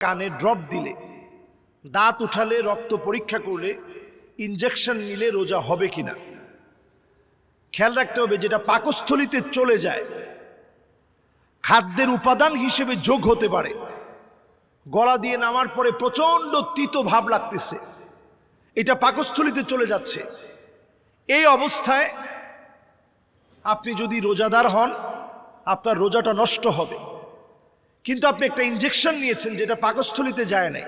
কানে ড্রপ দিলে, দাঁত উঠালে, রক্ত পরীক্ষা করলে ইনজেকশন নিলে রোজা হবে কিনা? খেয়াল রাখতে হবে যেটা পাকস্থলিতে চলে যায়, খাদ্যের উপাদান হিসেবে যোগ হতে পারে। গলা দিয়ে নামার পরে প্রচণ্ড তিত ভাব লাগতেছে। এটা পাকস্থলিতে চলে যাচ্ছে। এই অবস্থায় আপনি যদি রোজাদার হন, আপনার রোজাটা নষ্ট হবে। কিন্তু আপনি একটা ইঞ্জেকশন নিয়েছেন যেটা পাকস্থলিতে যায় নাই।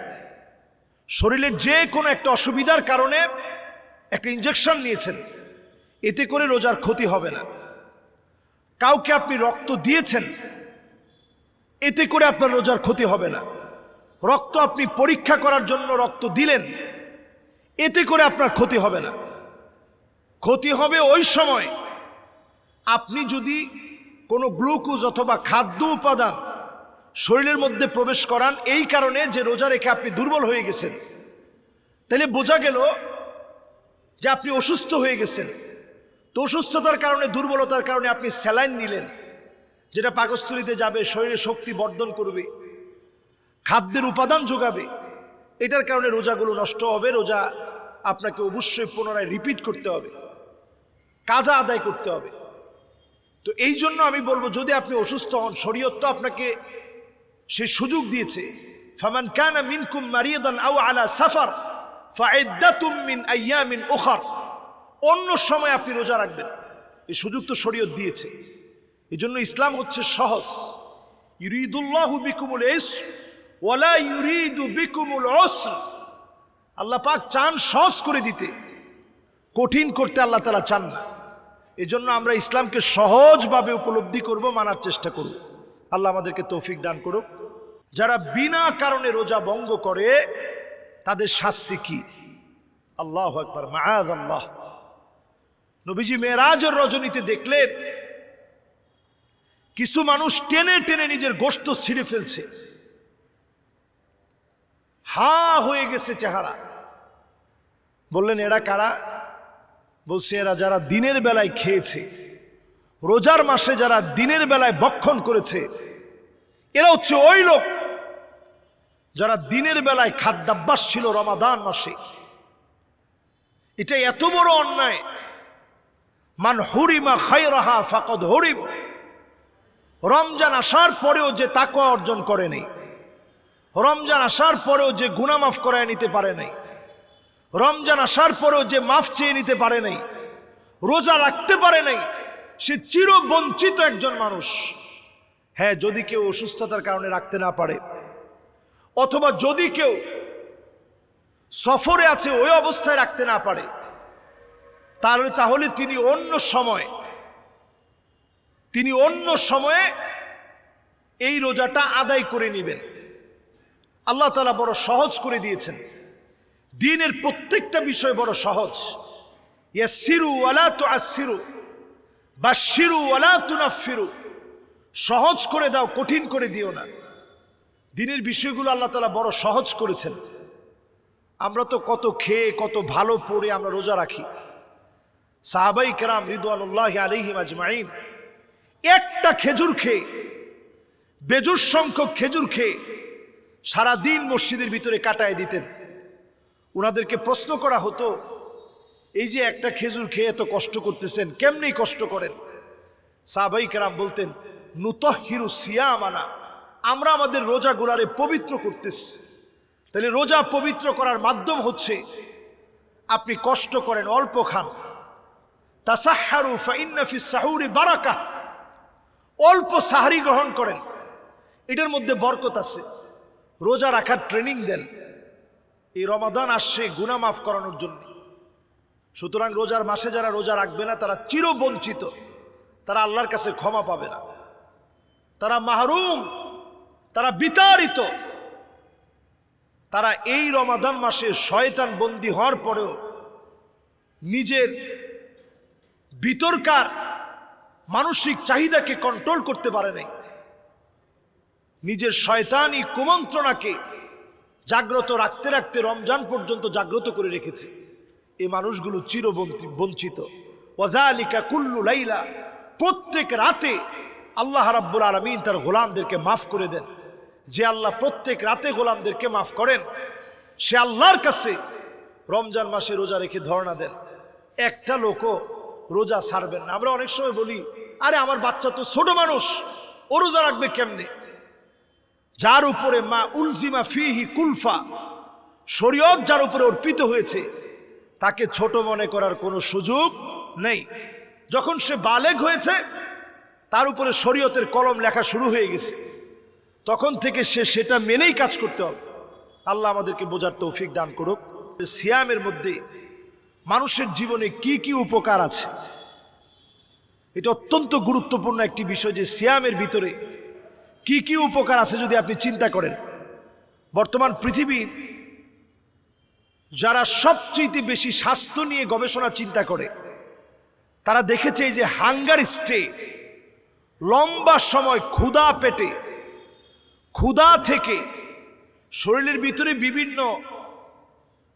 শরীরের যে কোনো একটা অসুবিধার কারণে একটা ইঞ্জেকশন নিয়েছেন। এতে করে রোজার ক্ষতি হবে না। কাউকে আপনি রক্ত দিয়েছেন, এতে করে আপনার রোজার ক্ষতি হবে না। রক্ত আপনি পরীক্ষা করার জন্য রক্ত দিলেন, এতে করে আপনার ক্ষতি হবে না। ক্ষতি হবে ওই সময় আপনি যদি কোনো গ্লুকোজ অথবা খাদ্য উপাদান শরীরের মধ্যে প্রবেশ করান এই কারণে যে রোজা রেখে আপনি দুর্বল হয়ে গেছেন। তাহলে বোঝা গেল যে আপনি অসুস্থ হয়ে গেছেন। তো অসুস্থতার কারণে, দুর্বলতার কারণে আপনি স্যালাইন নিলেন, যেটা পাকস্থলিতে যাবে, শরীরে শক্তি বর্ধন করবে, খাদ্যের উপাদান যোগাবে। এটার কারণে রোজাগুলো নষ্ট হবে, রোজা আপনাকে অবশ্যই পুনরায় রিপিট করতে হবে, কাজা আদায় করতে হবে। তো এই জন্য আমি বলব, যদি আপনি অসুস্থ হন, শরীয়ত তো আপনাকে সে সুযোগ দিয়েছে। ফামান কানা মিনকুম মারিয়াদান আও আলা সাফার, ফাইদ্দাতুম মিন আইয়ামিন উখার। অন্য সময় আপনি রোজা রাখবেন। এই সুযোগ তো শরীয়ত দিয়েছে। এই জন্য ইসলাম হচ্ছে সহজ। ইউরিদুল্লাহু বিকুমুল ইসর ওয়ালা ইউরিদু বিকুমুল উসর। আল্লাহ পাক চান সহজ করে দিতে। কঠিন করতে আল্লাহ তালা চান না। এজন্য আমরা ইসলামকে সহজভাবে উপলব্ধি করব, মানার চেষ্টা করব। আল্লাহ আমাদেরকে তৌফিক দান করুক। যারা বিনা কারণে রোজা ভঙ্গ করে, তাদের শাস্তি কি? আল্লাহ একবার মায়াদ আল্লাহ নবীজি মেয়েরাজের রজনীতে দেখলেন, কিছু মানুষ টেনে টেনে নিজের গোস্ত ছিঁড়ে ফেলছে। হা হয়ে গেছে চেহারা। বললেন, এরা কারা? বলছে, এরা যারা দিনের বেলায় খেয়েছে, রোজার মাসে যারা দিনের বেলায় বক্ষণ করেছে, এরা হচ্ছে ওই লোক যারা দিনের বেলায় খাদ্যাভ্যাস ছিল রমাদান মাসে এটা এত বড় অন্যায়। মান হরিমা খাই রাহা ফাকদ হরিম। রমজান আসার পরেও যে তাকওয়া অর্জন করে নেই। রমজান আসার পরেও যে গুনামাফ করায় নিতে পারে নাই। রমজান আসার পরেও যে মাফ চেয়ে নিতে পারে নাই। রোজা রাখতে পারে নাই। সে চিরবঞ্চিত একজন মানুষ। হ্যাঁ যদি কেউ অসুস্থতার কারণে রাখতে না পারে অথবা যদি কেউ সফরে আছে, ওই অবস্থায় রাখতে না পারে, তাহলে তাহলে তিনি অন্য সময়, তিনি অন্য সময়ে এই রোজাটা আদায় করে নেবেন। আল্লাহ তালা বড় সহজ করে দিয়েছেন। দিনের প্রত্যেকটা বিষয় বড় সহজ। ইয়াসিরু ওয়ালা তু আসিরু বা শিরু ওয়ালা তুনাফিরু সহজ করে দাও, কঠিন করে দিও না। দিনের বিষয়গুলো আল্লাহ তালা বড় সহজ করেছেন। আমরা তো কত খেয়ে, কত ভালো পড়ে আমরা রোজা রাখি। সাহাবাই কেরাম রিদওয়ানুল্লাহ আলিহিম আজমাইন একটা খেজুর খেয়ে বেজুর সংখ্যক খেজুর খেয়ে সারাদিন মসজিদের ভিতরে কাটায় দিতেন। ওনাদেরকে প্রশ্ন করা হতো, এই যে একটা খেজুর খেয়ে এত কষ্ট করতেছেন কেমনি কষ্ট করেন? সাহাবাই কেরাম বলতেন, নুতহিরু সিয়ামানা আমরা আমাদের রোজা গোলারে পবিত্র করতেছি। তাহলে রোজা পবিত্র করার মাধ্যম হচ্ছে আপনি কষ্ট করেন, অল্প খান। তাসাহারু ফাইন্নাফি সাহুরি বারাকা অল্প সাহারি গ্রহণ করেন। এটার মধ্যে বরকত আছে। রোজা রাখার ট্রেনিং দেন। এই রমাদান আসছে গুনা মাফ করানোর জন্য। সুতরাং রোজার মাসে যারা রোজা রাখবে না, তারা চিরবঞ্চিত। তারা আল্লাহর কাছে ক্ষমা পাবে না। তারা মাহরুম। তারা বিতাড়িত। তারা এই রমাদান মাসে শয়তান বন্দী হওয়ার পরেও নিজের ভিতরকার মানসিক চাহিদাকে কন্ট্রোল করতে পারে নাই। নিজের শয়তানি কুমন্ত্রণাকে জাগ্রত রাখতে রাখতে রমজান পর্যন্ত জাগ্রত করে রেখেছে। এই মানুষগুলো চিরবন্তি বঞ্চিত। ওয়াজালিকা কুল্লু লাইলা, প্রত্যেক রাতে আল্লাহ রাব্বুল আলমিন তার গোলামদেরকে মাফ করে দেন। যে আল্লাহ প্রত্যেক রাতে গোলামদেরকে মাফ করেন, সে আল্লাহর কাছে রমজান মাসে রোজা রেখে ধর্ণা দেন। একটা লোকও রোজা ছাড়বেন না। আমরা অনেক সময় বলি, আরে আমার বাচ্চা তো ছোট মানুষ, ও রোজা রাখবে কেমনে? যার উপরে মা উলজিমা ফিহি কুলফা, শরীয়ত যার উপরে অর্পিত হয়েছে, তাকে ছোট মনে করার কোনো সুযোগ নেই। যখন সে বালেগ হয়েছে, তার উপরে শরীয়তের কলম লেখা শুরু হয়ে গেছে। তখন থেকে সে সেটা মেনেই কাজ করতে হবে। আল্লাহ আমাদেরকে বোঝার তৌফিক দান করুক। সিয়ামের মধ্যে মানুষের জীবনে কি কি উপকার আছে, এটা অত্যন্ত গুরুত্বপূর্ণ একটি বিষয় যে সিয়ামের ভিতরে কি কি উপকার আছে যদি আপনি চিন্তা করেন। বর্তমান পৃথিবীর যারা সবচেয়ে বেশি স্বাস্থ্য নিয়ে গবেষণা চিন্তা করে, তারা দেখেছে এই যে হাঙ্গার স্টে, লম্বা সময় ক্ষুধা পেটে ক্ষুধা থেকে শরীরের ভিতরে বিভিন্ন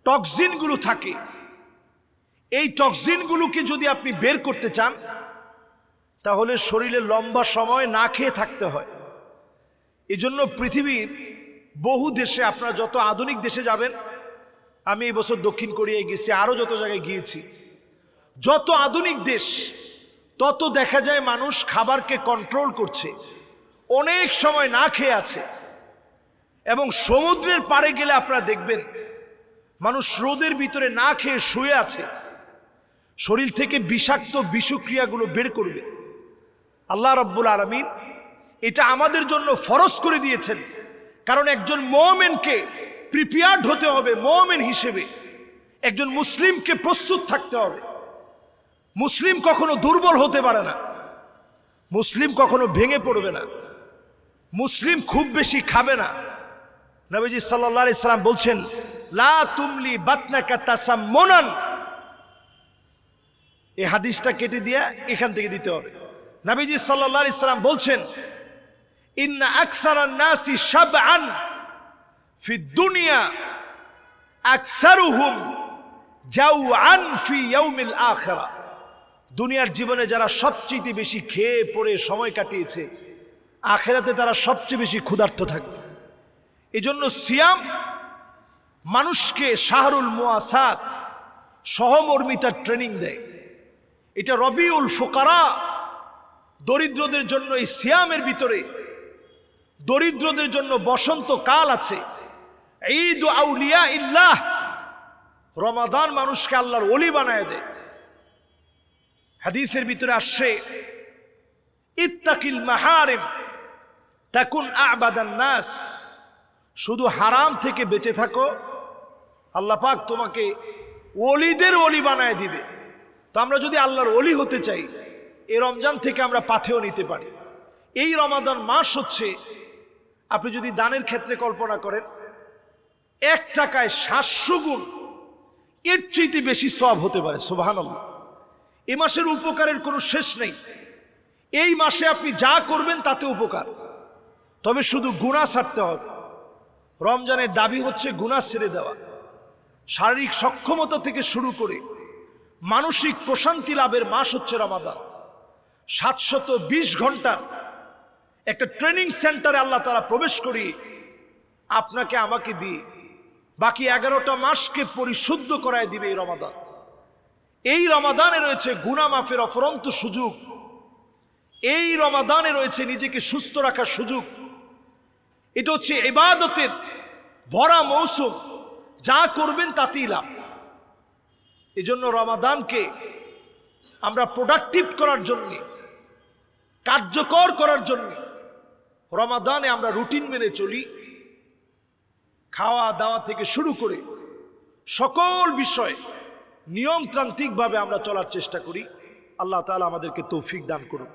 টক্সিনগুলো থাকে। এই টক্সিনগুলোকে যদি আপনি বের করতে চান, তাহলে শরীরে লম্বা সময় না খেয়ে থাকতে হয়। এজন্য পৃথিবীর বহু দেশে, আপনারা যত আধুনিক দেশে যাবেন, আমি এই বছর দক্ষিণ কোরিয়ায় গেছি আরও যত জায়গায় গিয়েছি। যত আধুনিক দেশ, তত দেখা যায় মানুষ খাবারকে কন্ট্রোল করছে। অনেক সময় না খেয়ে আছে। এবং সমুদ্রের পাড়ে গেলে আপনারা দেখবেন, মানুষ রোদের ভিতরে না খেয়ে শুয়ে আছে। শরীর থেকে বিষাক্ত বিষক্রিয়াগুলো বের করবে। আল্লাহ রব্বুল আলমিন এটা আমাদের জন্য ফরজ করে দিয়েছেন। কারণ একজন মোমেনকে প্রিপেয়ার্ড হতে হবে, মোমেন হিসেবে। একজন মুসলিমকে প্রস্তুত থাকতে হবে। মুসলিম কখনো দুর্বল হতে পারে না। মুসলিম কখনো ভেঙে পড়বে না। মুসলিম খুব বেশি খাবে না। নবীজি সাল্লাহ ইসলাম বলছেন, লা তুমলি বাতনাকা তাসাম্মনান। এই হাদিসটা কেটে দিয়ে এখান থেকে দিতে হবে। নবীজি সাল্লাহ ইসলাম বলছেন, ইন্না আকসার নাসি শাবআন ফি দুনিয়া আকসারুহুম জাউআন ফি ইয়াউমিল আখিরা। দুনিয়ার জীবনে যারা সবচেয়ে বেশি খেয়ে পড়ে, সময় কাটিয়েছে আখেরাতে তারা সবচেয়ে বেশি ক্ষুধার্ত থাকবে। এজন্য সিয়াম মানুষকে শাহরুল মুয়াসাত সহমর্মিতার ট্রেনিং দেয়। এটা রবিউল ফোকারা দরিদ্রদের জন্য এই সিয়ামের ভিতরে দরিদ্রদের জন্য বসন্ত কাল আছে। ঈদ আউলিয়া ইল্লাহ রমাদান মানুষকে আল্লাহর অলি বানায় দেয়। হাদিসের ভিতরে আসছে, ইত্তাকিল মাহারিম তাকুন আবাদান নাস। শুধু হারাম থেকে বেঁচে থাকো। আল্লাহ পাক তোমাকে অলিদের অলি বানায় দিবে। তো আমরা যদি আল্লাহর অলি হতে চাই এই রমজান থেকে আমরা পাথেও নিতে পারি। এই রমাদান মাস হচ্ছে, আপনি যদি দানের ক্ষেত্রে কল্পনা করেন, এক টাকায় সাতশো গুণ, এর চাইতে বেশি সব হতে পারে সোভান এ মাসের উপকারের কোনো শেষ নেই। এই মাসে আপনি যা করবেন তাতে উপকার। তবে শুধু গুণা ছাড়তে হবে। রমজানের দাবি হচ্ছে গুণা ছেড়ে দেওয়া। শারীরিক সক্ষমতা থেকে শুরু করে মানসিক প্রশান্তি লাভের মাস হচ্ছে রমাদান। সাতশত বিশ ঘণ্টার একটা ট্রেনিং সেন্টারে আল্লাহ তারা প্রবেশ করি আপনাকে আমাকে দিয়ে বাকি এগারোটা মাসকে পরিশুদ্ধ করায় দিবে এই রমাদান। এই রমাদানে রয়েছে গুনা মাফের অফরন্ত সুযোগ। এই রমাদানে রয়েছে নিজেকে সুস্থ রাখার সুযোগ। এটা হচ্ছে এবাদতের ভরা মৌসুম। যা করবেন তাতেই লাভ। এজন্য রমাদানকে আমরা প্রোডাক্টিভ করার জন্য, কার্যকর করার জন্য রমাদানে আমরা রুটিন মেনে চলি। খাওয়া দাওয়া থেকে শুরু করে সকল বিষয়ে নিয়মতান্ত্রিকভাবে আমরা চলার চেষ্টা করি। আল্লাহ তালা আমাদেরকে তৌফিক দান করুন